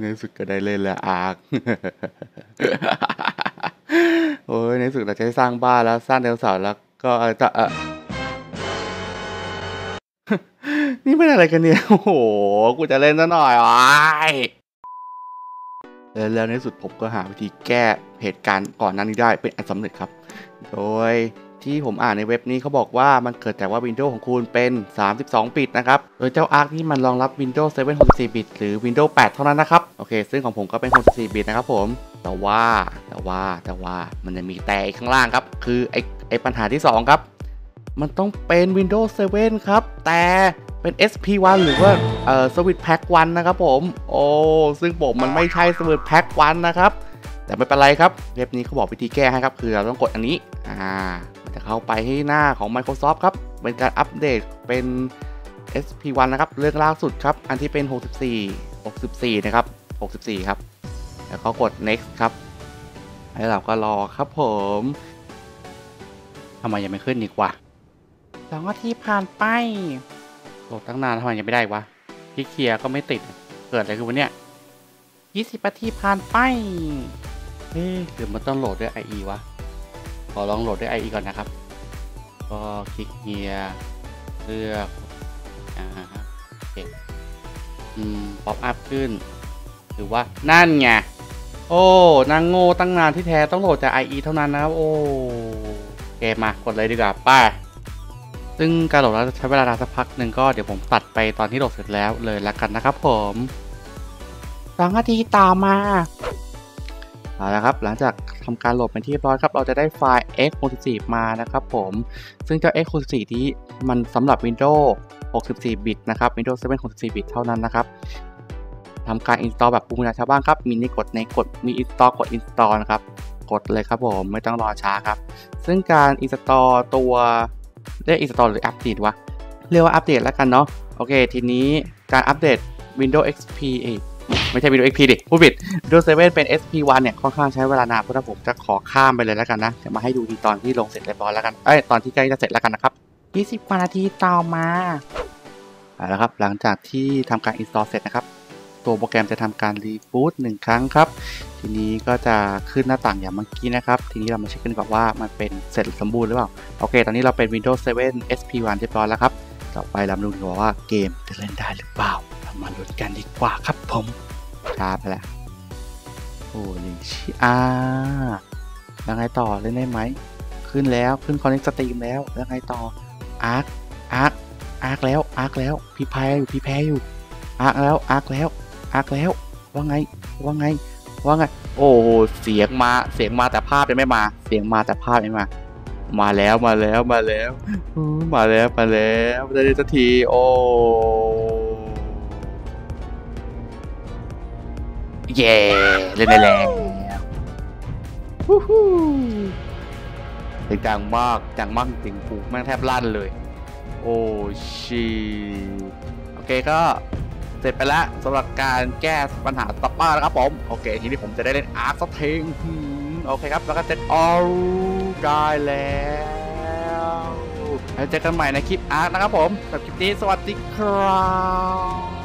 ในสุดก็ได้เล่นแล้วอาร์คโอ้ยในสุดเราจะได้สร้างบ้านแล้วสร้างเดลสาร์แล้วก็จะเออนี่เป็นอะไรกันเนี่ย โอ้โห กูจะเล่นซะหน่อยอ้ายแล้วในสุดผมก็หาวิธีแก้เหตุการณ์ก่อนหน้านี้ได้เป็นอันสำเร็จครับ โดย ที่ผมอ่านในเว็บนี้เขาบอกว่ามันเกิดจากว่า Windows ของคุณเป็น 32 บิตนะครับ โดยเจ้า Arc นี่มันรองรับ Windows 7 64 บิต หรือ Windows 8 เท่านั้นนะครับ โอเค ซึ่งของผมก็เป็น 64 บิตนะครับผม แต่ว่าแต่ว่าแต่ว่ามันจะมีแต่อีกข้างล่างครับ คือไอไอปัญหาที่ 2 ครับ มันต้องเป็น Windows 7 ครับ แต่เป็น SP1 หรือว่าเอ่อ Switch Pack 1นะครับผม โอ้ ซึ่งผมมันไม่ใช่ Switch Pack 1นะครับ แต่ไม่เป็นไรครับ เว็บนี้เขาบอกวิธีแก้ให้ครับ คือเราต้องกดอันนี้ อ่า จะเข้าไปที่หน้าของ Microsoft ครับ เป็นการอัปเดตเป็น SP1 นะครับ เรื่องล่าสุดครับ อันที่เป็น 64 64 นะครับ 64 ครับ แล้วก็กด next ครับแล้วเราก็รอครับผมทำไมยังไม่ขึ้นอีกวะสองนาทีผ่านไปโหลดตั้งนานทำไมยังไม่ได้วะพี่เคลียร์ก็ไม่ติด เกิดอะไรขึ้นวะเนี่ย20นาทีผ่านไปเฮ้ยหรือมันต้องโหลดด้วย IE วะ ขอลองโหลดด้วย IE ก่อนนะครับ ก็คลิกเฮียเลือกอ่าฮะโอเคอืมป๊อปอัพขึ้น หรือว่านั่นไง โอ้นางโง่ตั้งนานที่แท้ต้องโหลดจาก IE เท่านั้นนะครับ โอ้เกมมากดเลยดีกว่าป้าซึ่งการโหลดแล้วจะใช้เวลานานสักพักหนึ่งก็เดี๋ยวผมตัดไปตอนที่โหลดเสร็จแล้วเลยละกันนะครับผมสองนาทีต่อมา เอาละครับหลังจากทำการโหลดเป็นที่เรียบร้อยครับเราจะได้ไฟล์ x64 มานะครับผมซึ่งเจ้า x64 ที่มันสำหรับ Windows 64 บิตนะครับ Windows 7 64 บิตเท่านั้นนะครับทำการ install แบบภูมาชาวบ้านครับ มีในกดในกดมี install กด install นะครับ กดเลยครับผมไม่ต้องรอช้าครับ ซึ่งการ install ตัวเรียก install หรืออัปเดตวะเรียกว่าอัปเดตแล้วกันเนาะโอเค ทีนี้การอัปเดต Windows XP ไม่ใช่ Windows XP ดิพูดผิด Windows 7 เป็น SP1 เนี่ยค่อนข้างใช้เวลานานเพราะฉะนั้นผมจะขอข้ามไปเลยแล้วกันนะจะมาให้ดูทีตอนที่ลงเสร็จเรียบร้อยแล้วกันเอ้ยตอนที่ใกล้จะเสร็จแล้วกันนะครับ 20กว่านาทีต่อมาเอาละครับหลังจากที่ทำการ install เสร็จนะครับ ตัวโปรแกรมจะทำการรีบูตหนึ่งครั้งครับ ทีนี้ก็จะขึ้นหน้าต่างอย่างเมื่อกี้นะครับ ทีนี้เรามาเช็คกันก่อนว่ามันเป็นเสร็จสมบูรณ์หรือเปล่า โอเค ตอนนี้เราเป็น Windows 7 SP1 เรียบร้อยแล้วครับ ต่อไปเรามาดูกันว่าเกมจะเล่นได้หรือเปล่า เรามาลุ้นกันดีกว่าครับผม ช้าไปแล้วโอ้ลิชิอาแล้วไงต่อเล่นได้ไหม ขึ้นแล้วขึ้น Connect Stream แล้ว แล้วไงต่อ อาร์ค อาร์ค อาร์คแล้ว อาร์คแล้ว พี่แพ้อยู่ พี่แพ้อยู่ อาร์คแล้ว อาร์คแล้ว อาร์คแล้ว ว่าไง ว่าไง ว่าไง โอ้โห เสียงมา เสียงมาแต่ภาพยังไม่มา เสียงมาแต่ภาพไม่มา มาแล้ว มาแล้ว มาแล้ว มาแล้ว มาแล้วได้สักที โอ้ เย่เล่นได้แล้ววู้ฮู้เสียงดังมากดังมากจริงๆกูแม่งแทบลั่นเลย โอ้ชีโอเคก็เสร็จไปแล้วสำหรับการแก้ปัญหาตับป้านะครับผม โอเค ทีนี้ผมจะได้เล่นอาร์คสักทีหืมโอเคครับ แล้วก็เสร็จออลได้แล้วแล้วเจอกันใหม่ในคลิปอาร์คนะครับผมสำหรับคลิปนี้สวัสดีครับ